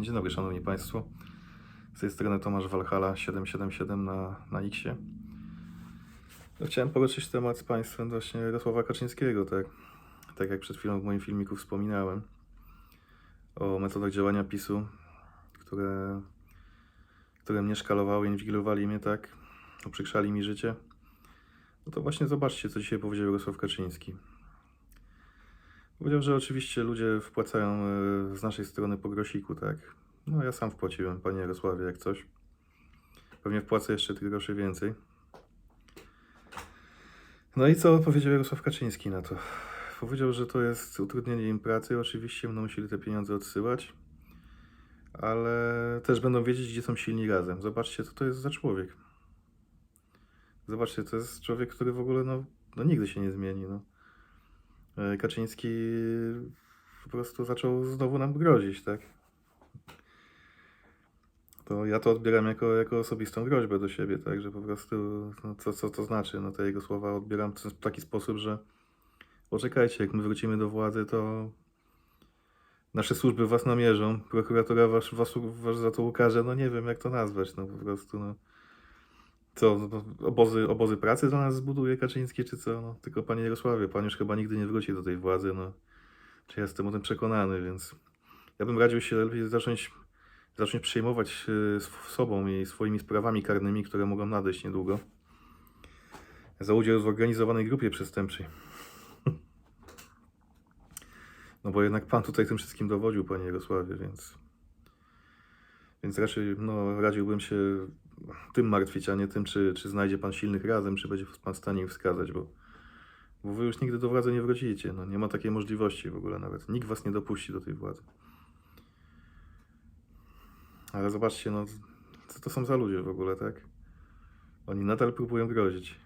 Dzień dobry, szanowni państwo. Z tej strony Tomasz Walhala 777 na, na Xie. No, chciałem poruszyć temat z państwem właśnie Jarosława Kaczyńskiego, tak? Tak jak przed chwilą w moim filmiku wspominałem o metodach działania PiSu, które, które mnie szkalowały, inwigilowali mnie tak, uprzykrzali mi życie. No to właśnie zobaczcie, co dzisiaj powiedział Jarosław Kaczyński. Powiedział, że oczywiście ludzie wpłacają e, z naszej strony po grosiku, tak. No ja sam wpłaciłem, panie Jarosławie, jak coś. Pewnie wpłacę jeszcze tych groszy więcej. No i co powiedział Jarosław Kaczyński na to? Powiedział, że to jest utrudnienie im pracy, oczywiście będą musieli te pieniądze odsyłać, ale też będą wiedzieć, gdzie są silni razem. Zobaczcie, co to jest za człowiek. Zobaczcie, to jest człowiek, który w ogóle no, no nigdy się nie zmieni. No. E, Kaczyński po prostu zaczął znowu nam grozić, tak? To ja to odbieram jako, jako osobistą groźbę do siebie, tak? Że po prostu, no, co, co to znaczy? No te jego słowa odbieram w taki sposób, że poczekajcie, jak my wrócimy do władzy, to nasze służby was namierzą, prokuratura was, was, was za to ukaże, no nie wiem jak to nazwać, no po prostu, no. Co, obozy, obozy pracy dla nas zbuduje Kaczyński, czy co? No, tylko panie Jarosławie, pan już chyba nigdy nie wróci do tej władzy, no. Czy ja jestem o tym przekonany, więc ja bym radził się lepiej zacząć, zacząć przejmować sw- sobą i swoimi sprawami karnymi, które mogą nadejść niedługo. Za udział w zorganizowanej grupie przestępczej. No bo jednak pan tutaj tym wszystkim dowodził, panie Jarosławie, więc... Więc raczej no, radziłbym się tym martwić, a nie tym, czy, czy znajdzie pan silnych razem, czy będzie pan w stanie ich wskazać, bo, bo wy już nigdy do władzy nie wrócicie. No, nie ma takiej możliwości w ogóle nawet. Nikt was nie dopuści do tej władzy. Ale zobaczcie, no, co to są za ludzie w ogóle, tak? Oni nadal próbują grozić.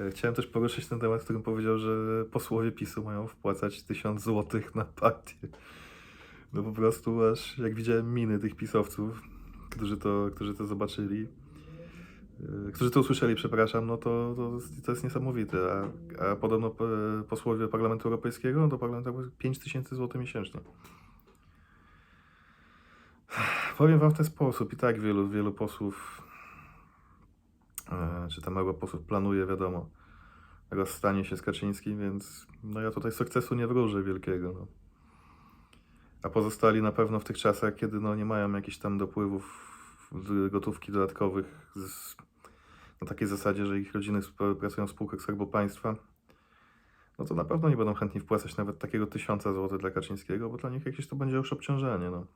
E, Chciałem też poruszyć ten temat, w którym powiedział, że posłowie PiSu mają wpłacać tysiąc złotych na partię. No po prostu aż jak widziałem miny tych pisowców, którzy to, którzy to zobaczyli, yy, którzy to usłyszeli, przepraszam, no to, to, to jest niesamowite. A, a podobno p- posłowie Parlamentu Europejskiego, no do Parlamentu Europejskiego 5 tysięcy złotych miesięcznie. Powiem wam w ten sposób, i tak wielu, wielu posłów, e, czy tam europosłów planuje, wiadomo, rozstanie się z Kaczyńskim, więc no ja tutaj sukcesu nie wróżę wielkiego. No. A pozostali na pewno w tych czasach, kiedy no, nie mają jakichś tam dopływów gotówki dodatkowych z, na takiej zasadzie, że ich rodziny pracują w spółkach Skarbu Państwa, no to na pewno nie będą chętni wpłacać nawet takiego tysiąca złotych dla Kaczyńskiego, bo dla nich jakieś to będzie już obciążenie. No.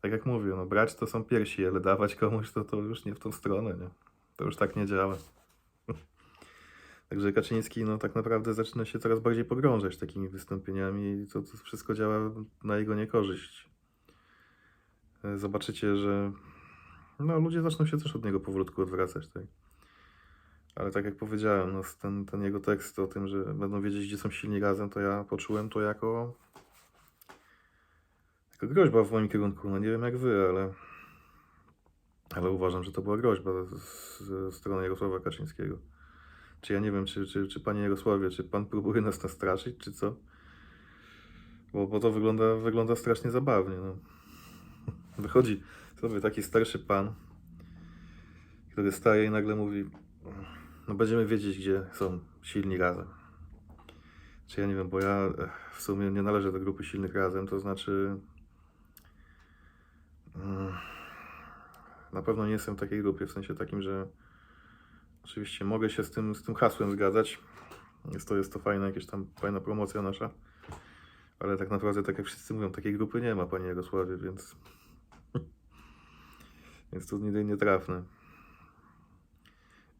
Tak jak mówię, no, brać to są piersi, ale dawać komuś to, to już nie w tą stronę. Nie? To już tak nie działa. Także Kaczyński no, tak naprawdę zaczyna się coraz bardziej pogrążać takimi wystąpieniami i to, to wszystko działa na jego niekorzyść. E, Zobaczycie, że no, ludzie zaczną się też od niego powolutku odwracać. Tak? Ale tak jak powiedziałem, no, ten, ten jego tekst o tym, że będą wiedzieć, gdzie są silni razem, to ja poczułem to jako, jako groźba w moim kierunku. No nie wiem jak wy, ale, ale uważam, że to była groźba ze strony Jarosława Kaczyńskiego. Czy ja nie wiem, czy, czy, czy panie Jarosławie, czy pan próbuje nas nastraszyć, czy co? Bo, bo to wygląda, wygląda strasznie zabawnie. No. Wychodzi sobie taki starszy pan, który staje i nagle mówi: No, będziemy wiedzieć, gdzie są silni razem. Czy ja nie wiem, bo ja eh, w sumie nie należę do grupy silnych razem, to znaczy. mm, Na pewno nie jestem w takiej grupie, w sensie takim, że Oczywiście mogę się z tym, z tym hasłem zgadzać. Jest to, jest to fajna, jakaś tam fajna promocja nasza. Ale tak naprawdę, tak jak wszyscy mówią, takiej grupy nie ma, panie Jarosławie, więc. więc to nie, nietrafne.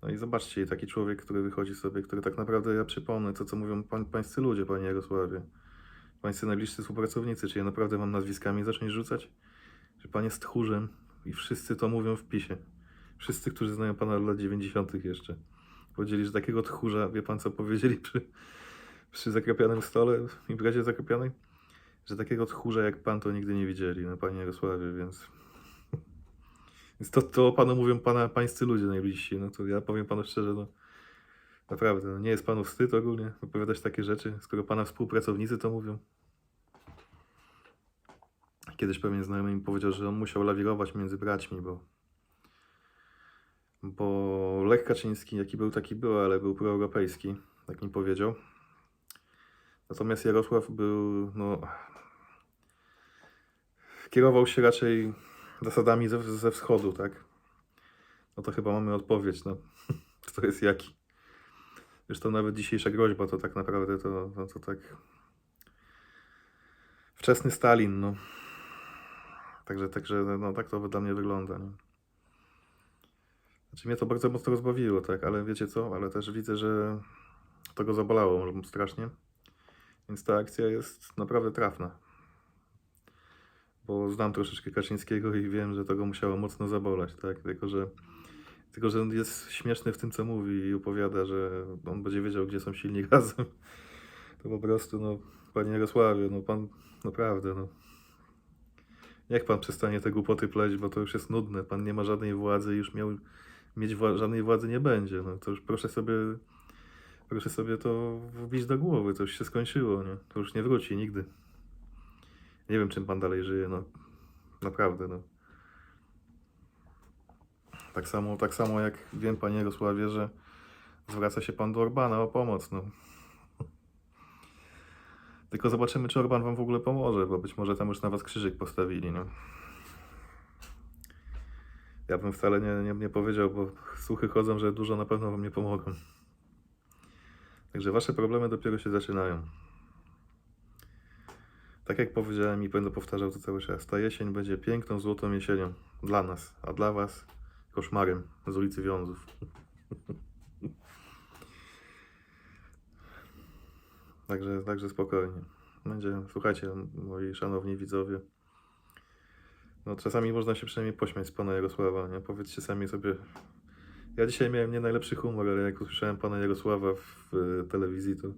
No i zobaczcie, taki człowiek, który wychodzi sobie, który tak naprawdę, ja przypomnę to, co mówią pań, pańscy ludzie, panie Jarosławie. Pańscy najbliżsi współpracownicy, czy ja naprawdę mam nazwiskami zacząć rzucać? Że pan jest tchórzem i wszyscy to mówią w pisie. Wszyscy, którzy znają pana od lat 90. jeszcze. Powiedzieli, że takiego tchórza, wie pan co powiedzieli przy, przy zakrapianym stole, w imprezie zakrapianej? Że takiego tchórza jak pan to nigdy nie widzieli, no panie Jarosławie, więc... Więc to, to panu mówią pana, pańscy ludzie najbliżsi, no to ja powiem panu szczerze, no naprawdę, no nie jest panu wstyd ogólnie wypowiadać takie rzeczy, skoro pana współpracownicy to mówią. Kiedyś pewien znajomy mi powiedział, że on musiał lawirować między braćmi, bo, bo Lech Kaczyński, jaki był, taki był, ale był proeuropejski, tak mi powiedział. Natomiast Jarosław był, no, kierował się raczej zasadami ze, ze wschodu, tak? No to chyba mamy odpowiedź, no, kto jest jaki. Zresztą nawet dzisiejsza groźba to tak naprawdę to, to, to tak wczesny Stalin, no. Także, także no, tak to dla mnie wygląda, nie? Znaczy mnie to bardzo mocno rozbawiło, tak, ale wiecie co, ale też widzę, że to go zabolało strasznie, więc ta akcja jest naprawdę trafna. Bo znam troszeczkę Kaczyńskiego i wiem, że to go musiało mocno zabolać, tak, tylko że tylko, że on jest śmieszny w tym, co mówi i opowiada, że on będzie wiedział, gdzie są silni razem. To po prostu, no, panie Jarosławie, no pan, naprawdę, no. Niech pan przestanie te głupoty pleść, bo to już jest nudne. Pan nie ma żadnej władzy już miał mieć wła- żadnej władzy nie będzie. No to już proszę sobie, proszę sobie to wbić do głowy. To już się skończyło, nie? To już nie wróci nigdy. Nie wiem, czym pan dalej żyje, no. Naprawdę, no. Tak samo, tak samo jak wiem, panie Jarosławie, że zwraca się pan do Orbana o pomoc, no. Tylko zobaczymy, czy Orban wam w ogóle pomoże, bo być może tam już na was krzyżyk postawili, no. Ja bym wcale nie, nie, nie powiedział, bo słuchy chodzą, że dużo na pewno wam nie pomogą. Także wasze problemy dopiero się zaczynają. Tak jak powiedziałem i będę powtarzał to cały czas, ta jesień będzie piękną, złotą jesienią dla nas, a dla was koszmarem z ulicy Wiązów. Także, także spokojnie. Będzie, słuchajcie, moi szanowni widzowie. No, czasami można się przynajmniej pośmiać z pana Jarosława, nie? Powiedzcie sami sobie. Ja dzisiaj miałem nie najlepszy humor, ale jak usłyszałem pana Jarosława w, telewizji, to,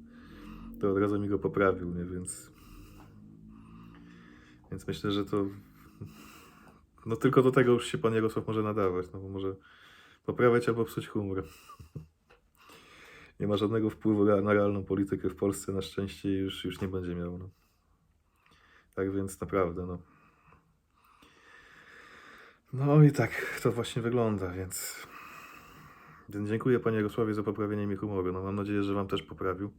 to od razu mi go poprawił, nie? Więc, więc myślę, że to. No tylko do tego już się pan Jarosław może nadawać, no bo może poprawiać albo psuć humor. Nie ma żadnego wpływu na realną politykę w Polsce, na szczęście już, już nie będzie miał. No. Tak więc naprawdę, no. No i tak to właśnie wygląda, więc, więc dziękuję panie Jarosławie za poprawienie mi humoru. No mam nadzieję, że wam też poprawił.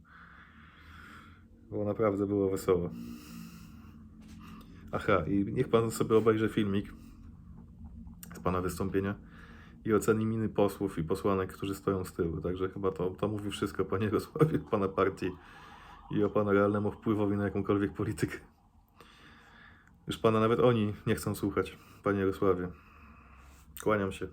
Bo naprawdę było wesoło. Aha, i niech pan sobie obejrzy filmik z pana wystąpienia i oceni miny posłów i posłanek, którzy stoją z tyłu. Także chyba to, to mówi wszystko, panie Jarosławie, pana partii i o pana realnemu wpływowi na jakąkolwiek politykę. Już pana nawet oni nie chcą słuchać, panie Jarosławie. Kłaniam się.